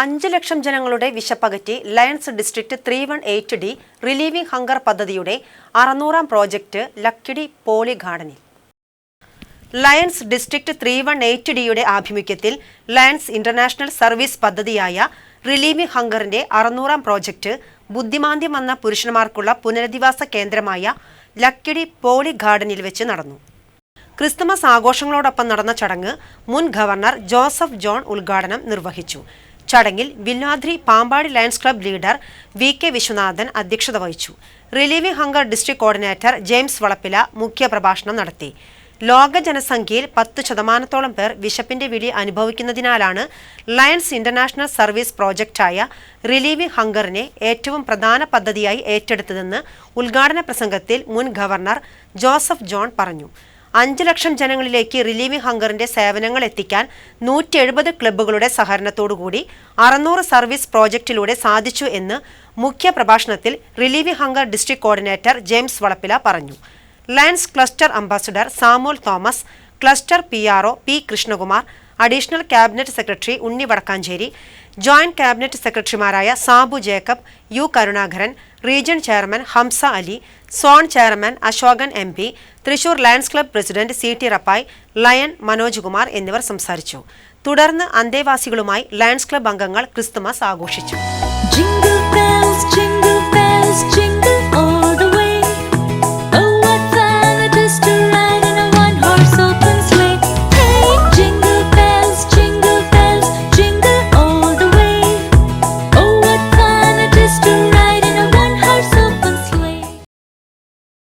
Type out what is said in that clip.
അഞ്ച് ലക്ഷം ജനങ്ങളുടെ വിശപ്പകറ്റി Lions district three one eight D relieving hunger പദ്ധതിയുടെ അറുന്നൂറാം പ്രോജക്റ്റ് ലക്കിടി പോളി ഗാർഡനിൽ. Lions district three one eight ഡിയുടെ ആഭിമുഖ്യത്തിൽ ലയൺസ് ഇന്റർനാഷണൽ സർവീസ് പദ്ധതിയായ റിലീവിംഗ് ഹങ്കറിന്റെ അറുന്നൂറാം പ്രോജക്റ്റ് ബുദ്ധിമാന്ദ്യം വന്ന പുരുഷന്മാർക്കുള്ള പുനരധിവാസ കേന്ദ്രമായ ലക്കിടി പോളി ഗാർഡനിൽ വെച്ച് നടന്നു. ക്രിസ്തുമസ് ആഘോഷങ്ങളോടൊപ്പം നടന്ന ചടങ്ങ് മുൻ ഗവർണർ ജോസഫ് ജോൺ ഉദ്ഘാടനം നിർവഹിച്ചു. ചടങ്ങിൽ Villadri Pampady Lions club leader V K Viswanathan അധ്യക്ഷത വഹിച്ചു. Relieving hunger district coordinator James Valappila മുഖ്യപ്രഭാഷണം നടത്തി. ലോക ജനസംഖ്യയിൽ പത്ത് ശതമാനത്തോളം പേർ വിശപ്പിന്റെ വിളി അനുഭവിക്കുന്നതിനാലാണ് ലയൺസ് ഇന്റർനാഷണൽ സർവീസ് പ്രോജക്റ്റായ റിലീവിംഗ് ഹങ്കറിനെ ഏറ്റവും പ്രധാന പദ്ധതിയായി ഏറ്റെടുത്തതെന്ന് ഉദ്ഘാടന പ്രസംഗത്തിൽ മുൻ ഗവർണർ ജോസഫ് ജോൺ പറഞ്ഞു. അഞ്ച് ലക്ഷം ജനങ്ങളിലേക്ക് റിലീവിംഗ് ഹങ്കറിന്റെ സേവനങ്ങൾ എത്തിക്കാൻ നൂറ്റി എഴുപത് ക്ലബ്ബുകളുടെ സഹകരണത്തോടുകൂടി അറുന്നൂറ് സർവീസ് പ്രോജക്റ്റിലൂടെ സാധിച്ചു എന്ന് മുഖ്യ പ്രഭാഷണത്തിൽ relieving hunger district coordinator James Valappila പറഞ്ഞു. Lions cluster ambassador Samuel Thomas cluster P R P Krishnakumar additional cabinet secretary Unni Vadakkanchery joint cabinet സെക്രട്ടറിമാരായ Sabu Jacob U Karunakaran region chairman Hamsa Ali zone chairman Ashokan M Thrissur Lions club president C T Rappai lion Manoj Kumar എന്നിവർ സംസാരിച്ചു. തുടർന്ന് അന്തേവാസികളുമായി Lions club അംഗങ്ങൾ Christmas ആഘോഷിച്ചു.